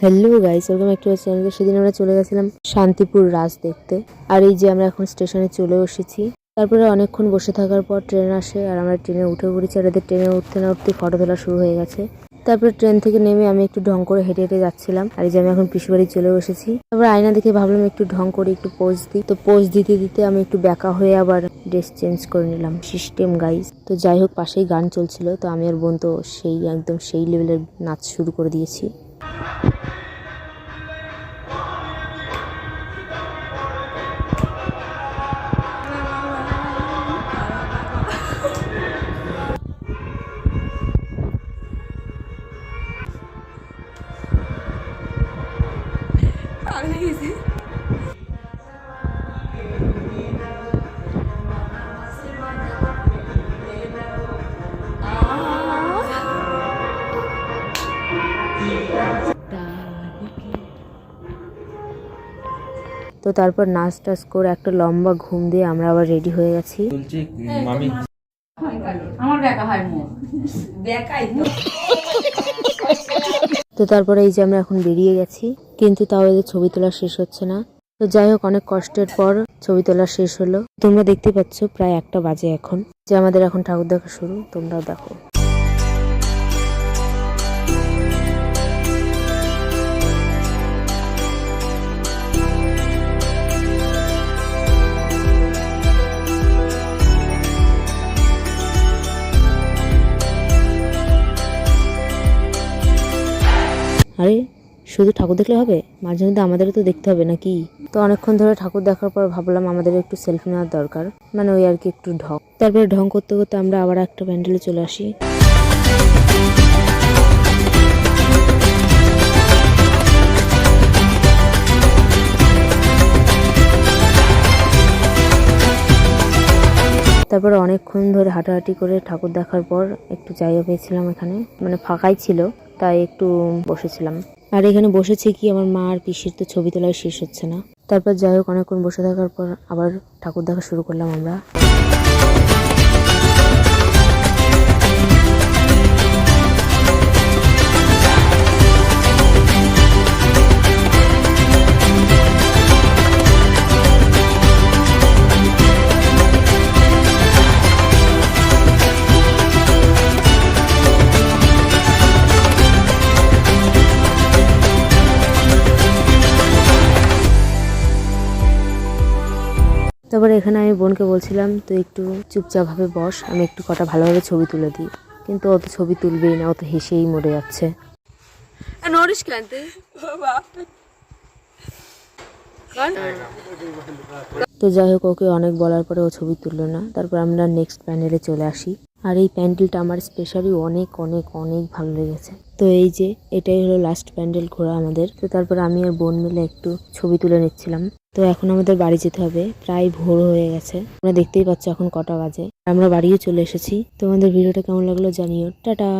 Hello guys ওরকম একটু চ্যানেলে সেদিন আমরা চলে গেছিলাম শান্তিপুর রাজ দেখতে। আর এই যে আমরা এখন স্টেশনে চলে এসেছি। তারপরে অনেকক্ষণ বসে থাকার পর ট্রেন আসে আর আমরা ট্রেনে উঠে পড়েছি। আর এদের ট্রেনে উঠতে না উঠতে ফটো তোলা শুরু হয়ে গেছে। তারপরে ট্রেন থেকে নেমে আমি একটু ঢং করে হেঁটে হেঁটে যাচ্ছিলাম। আর এই যে আমি এখন পিসুবাড়ি চলে বসেছি তারপর আয়না দেখে ভাবলাম একটু ঢং করে একটু পোজ দিই। তো পোজ দিতে দিতে আমি একটু ব্যাকা হয়ে আবার ড্রেস চেঞ্জ করে নিলাম। সিস্টেম গাইজ তো যাই হোক, পাশেই গান চলছিল। তো আমি আর বোন তো সেই, একদম সেই লেভেলের নাচ শুরু করে দিয়েছি। তো তারপর নাচ টাচ করে একটা লম্বা ঘুম দিয়ে আমরা আবার রেডি হয়ে গেছি। আমার দেখা হয় মুখ দেখাই তো তো তারপরে এই যে আমরা এখন বেরিয়ে গেছি। কিন্তু তাও এদের ছবি তোলা শেষ হচ্ছে না। তো যাই হোক, অনেক কষ্টের পর ছবি তোলা শেষ হলো। তোমরা দেখতে পাচ্ছ প্রায় একটা বাজে এখন। যে আমাদের এখন ঠাকুর দেখা শুরু, তোমরাও দেখো। আরে শুধু ঠাকুর দেখলে হবে? মাঝে মধ্যে আমাদেরও তো দেখতে হবে নাকি? তো অনেকক্ষণ ধরে ঠাকুর দেখার পর ভাবলাম আমাদের একটু সেলফি নেওয়ার দরকার। মানে ওই আর কি একটু ঢং। তারপরে ঢং করতে করতে আমরা আবার একটা প্যান্ডেলে চলে আসি। তারপরে অনেকক্ষণ ধরে হাঁটাহাঁটি করে ঠাকুর দেখার পর একটু জায়গা পেয়েছিলাম এখানে। মানে ফাঁকাই ছিল তাই একটু বসেছিলাম। আর এখানে বসেছে কি আমার মা আর পিসির তো ছবি তোলায় শেষ হচ্ছে না। তারপর যাই হোক, অনেকক্ষণ বসে থাকার পর আবার ঠাকুর দেখা শুরু করলাম আমরা। তারপরে এখানে আমি বোনকে বলছিলাম তুই একটু চুপচাপ ভাবে বস আমি একটু কটা ভালোভাবে ছবি তুলে দিই। কিন্তু অত ছবি তুলবেই না অত হেসেই মরে যাচ্ছে। নরিস তো যাই হোক ওকে অনেক বলার পরে ও ছবি তুললো না। তারপর আমরা নেক্সট প্যান্ডেলে চলে আসি। আর এই প্যান্ডেলটা আমার স্পেশালি অনেক অনেক অনেক ভালো লেগেছে। তো এই যে, এটাই হলো লাস্ট প্যান্ডেল ঘোরা আমাদের। তো তারপর আমি আর বোন মিলে একটু ছবি তুলে নিচ্ছিলাম। তো এখন আমাদের বাড়ি যেতে হবে। প্রায় ভোর হয়ে গেছে। আমরা দেখতেই পাচ্ছ এখন কটা বাজে। আমরা বাড়িও চলে এসেছি। তোমাদের ভিডিওটা কেমন লাগল জানিও। টাটা!